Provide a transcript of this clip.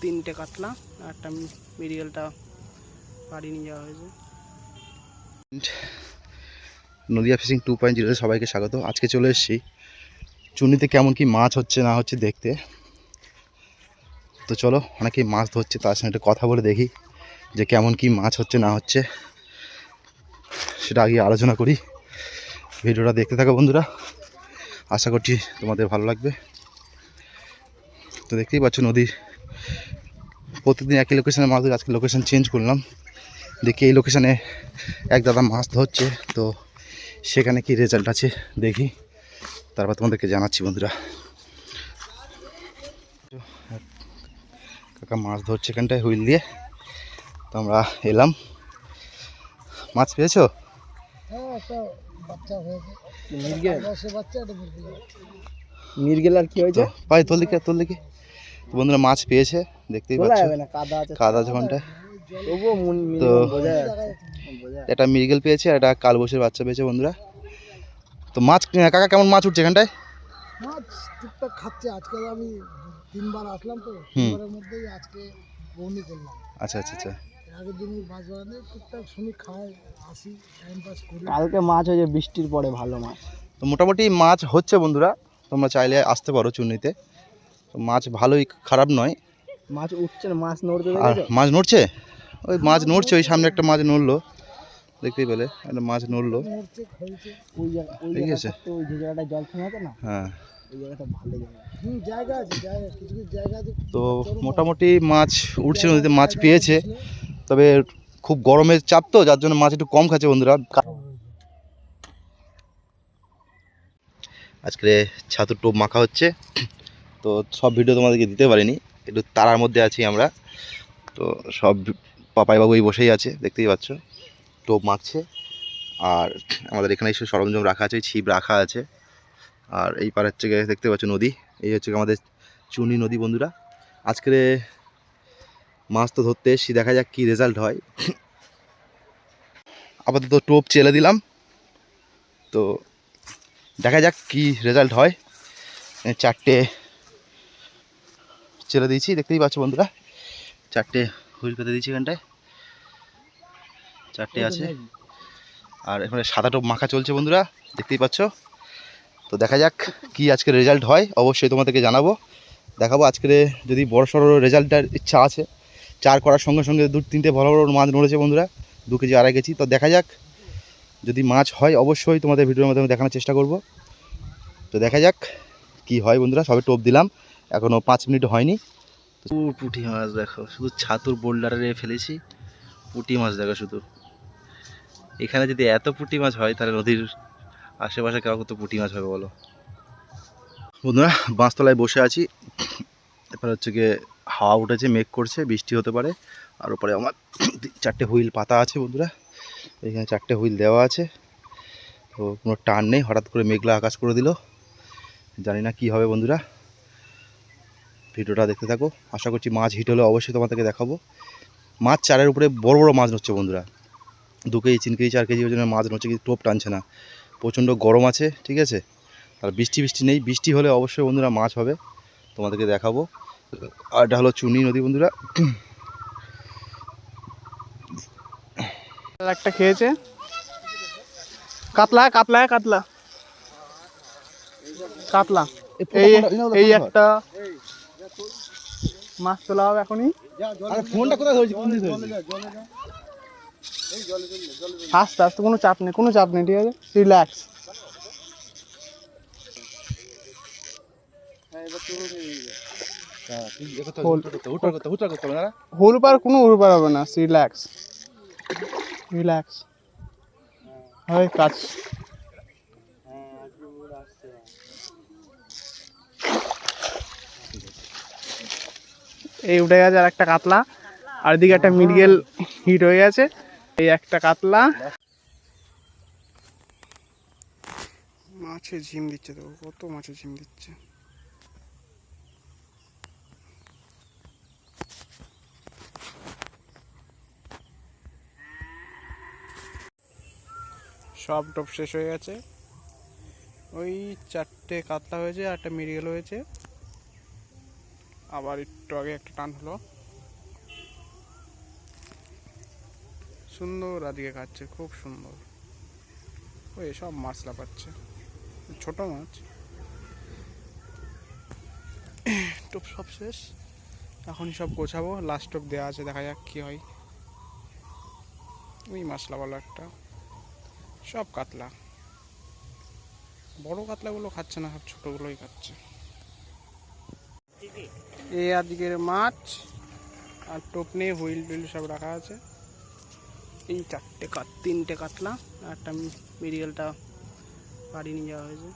তিনটে কাতলা একটা মিরিয়ালটা বাড়ি নিয়ে যাওয়া হয়েছে। নদিয়া ফিশিং টু পয়েন্ট জিরোতে সবাইকে স্বাগত। আজকে চলে এসেছি। চুনিতে কেমন কি মাছ হচ্ছে, না হচ্ছে দেখতে। তো চলো, অনেকেই মাছ ধরছে, তার সঙ্গে একটু কথা বলে দেখি যে কেমন কি মাছ হচ্ছে, না হচ্ছে। সেটা আগে আলোচনা করি। ভিডিওটা দেখতে থাকো বন্ধুরা। আশা করছি তোমাদের ভালো লাগবে। তো দেখতেই পাচ্ছ নদী প্রতিদিন একই লোকেশানে মাছ ধরি আজকে লোকেশন চেঞ্জ করলাম। দেখি এই লোকেশানে এক দাদা মাছ ধরছে তো সেখানে কি রেজাল্ট আছে দেখি। তারপর তোমাদেরকে জানাচ্ছি বন্ধুরা। কাকা মাছ ধরছে এখানটায় হুইল দিয়ে। তো আমরা এলাম। মাছ পেয়েছ? মির্গেল। আর কি হয়েছে? পাই তোর দিকে তোর দিকে। বন্ধুরা মাছ পেয়েছে দেখতেই পাচ্ছ কাদা আছে। কাদা যখনটা তো এটা মির্গেল পেয়েছে আর এটা কালবসের বাচ্চা পেয়েছে বন্ধুরা। তো মাছ কাকা কেমন মাছ উঠছে এখানটায়? মাছ টুকটাক খাচ্ছে আজকে আমি তিনবার আসলাম তো তিনবারের মধ্যেই আজকে বৌনি করলাম। আচ্ছা আচ্ছা আচ্ছা। আগের দিন মাছ টুকটাক শুনি খাই আসি টাইম পাস করি। কালকে মাছ হয়েছে বৃষ্টির পরে ভালো মাছ। তো মোটামুটি মাছ হচ্ছে বন্ধুরা তোমরা চাইলে আসতে পারো চুন্নিতে। মাছ ভালোই খারাপ নয়। মাছ উঠছে না মাছ নড়তে আর মাছ নড়ছে? ওই মাছ নড়ছে ওই সামনে একটা মাছ নড়লো। দেখতেই পেলে একটা মাছ নড়লো। ঠিক। ওই জায়গাটা জল না? হ্যাঁ। আছে তো মোটামুটি মাছ উঠছে নদীতে মাছ পেয়েছে। তবে খুব গরমের চাপ তো যার জন্য মাছ একটু কম খাচ্ছে বন্ধুরা। আজকে ছাতুর টোপ মাখা হচ্ছে। তো সব ভিডিও তোমাদেরকে দিতে পারিনি, একটু তারার মধ্যে আছি আমরা। তো সব পাপাইবাবু এই বসেই আছে, দেখতেই পাচ্ছ। টোপ মাখছে, আর আমাদের এখানে এসে সরঞ্জাম রাখা আছে, ছিপ রাখা আছে। আর এই পাড়ের থেকে দেখতে পাচ্ছ নদী, এই হচ্ছে আমাদের চুনি নদী বন্ধুরা। আজকে মাছ তো ধরতে এসছি, দেখা যাক কি রেজাল্ট হয়। আপাতত টোপ চেলে দিলাম। তো দেখা যাক কি রেজাল্ট হয়। চারটে চেলে দিয়েছি, দেখতেই পাচ্ছ বন্ধুরা। চারটে হুইল পেতে দিয়েছি এখানটায়। চারটে আছে। আর এখানে সাদা টোপ মাখা চলছে বন্ধুরা, দেখতেই পাচ্ছ। তো দেখা যাক কি আজকে রেজাল্ট হয়, অবশ্যই তোমাদেরকে জানাব। দেখাবো আজকে যদি বড় সড়ো রেজাল্টটার ইচ্ছা আছে। চার করার সঙ্গে সঙ্গে দু, তিনটে বড় বড় মাছ নড়েছে বন্ধুরা। দু কেজি আড়াই কেজি। তো দেখা যাক যদি মাছ হয়, অবশ্যই তোমাদের ভিডিওর মাধ্যমে দেখানোর চেষ্টা করব। তো দেখা যাক কি হয় বন্ধুরা, সবে টোপ দিলাম। এখনও পাঁচ মিনিট হয়নি। পুঁটি মাছ দেখো, শুধু ছাতুর বোল্ডারে ফেলেছি, পুঁটি মাছ দেখো শুধু। এখানে যদি এত পুঁটি মাছ হয়, তাহলে নদীর আশেপাশে কাউ কত পুঁটি মাছ হবে বলো। বন্ধুরা, বাঁশতলায় বসে আছি। এবার হচ্ছে গিয়ে হাওয়া উঠেছে, মেঘ করছে, বৃষ্টি হতে পারে। আর উপরে আমার চারটে হুইল পাতা আছে বন্ধুরা। এখানে চারটে হুইল দেওয়া আছে। তো কোনো টান নেই, হঠাৎ করে মেঘলা আকাশ করে দিল। জানি না কি হবে বন্ধুরা। ভিডিওটা দেখতে থাকো। আশা করছি মাছ হিট হলে অবশ্যই তোমাদেরকে দেখাবো। মাছ চারের উপরে বড় বড় মাছ নড়ছে বন্ধুরা। দু কেজি তিন কেজি চার কেজি ওজনের মাছ নড়ছে কিন্তু টোপ টানছে না। প্রচণ্ড গরম আছে ঠিক আছে? আর বৃষ্টি বৃষ্টি নেই। বৃষ্টি হলে অবশ্যই বন্ধুরা মাছ হবে। তোমাদেরকে দেখাবো। আর এটা হলো চুনি নদী বন্ধুরা। একটা খেয়েছে। কাতলা কাতলা কাতলা। কাতলা। এই এই একটা মাছ তোলা হবে এখনই। ফোনটা কোথায় ধরেছি? কোন দিকে আস্তে আস্তে কোনো চাপ নেই কোনো চাপ নেই ঠিক আছে? রিল্যাক্স হুল পার কোনো উড় হবে না রিল্যাক্স রিল্যাক্স হয় কাজ। এই উঠে গেছে আর একটা কাতলা। আর এদিকে একটা মিরগেল হিট হয়ে গেছে। এই একটা কাতলা। মাছে ঝিম দিচ্ছে তো কত মাছে ঝিম দিচ্ছে। সব টপ শেষ হয়ে গেছে। ওই চারটে কাতলা হয়েছে একটা মিরিগেল হয়েছে। আবার একটু আগে একটা টান হলো। সুন্দর আজকে খাচ্ছে খুব সুন্দর। ওই সব মাছ লাফাচ্ছে, ছোট মাছ। টোপ সব শেষ। এখন সব গোছাবো লাস্ট টোপ দেওয়া আছে, দেখা যাক কি হয়। ওই মাছলা বলো একটা। সব কাতলা। বড় কাতলাগুলো খাচ্ছে না, সব ছোটগুলোই খাচ্ছে। এই আজকের মাছ আর টোপ হুইল টুইল সব রাখা আছে। এই চারটে কাত, তিনটে কাতলা আর একটা মিরিয়ালটা বাড়ি নিয়ে যাওয়া হয়েছে।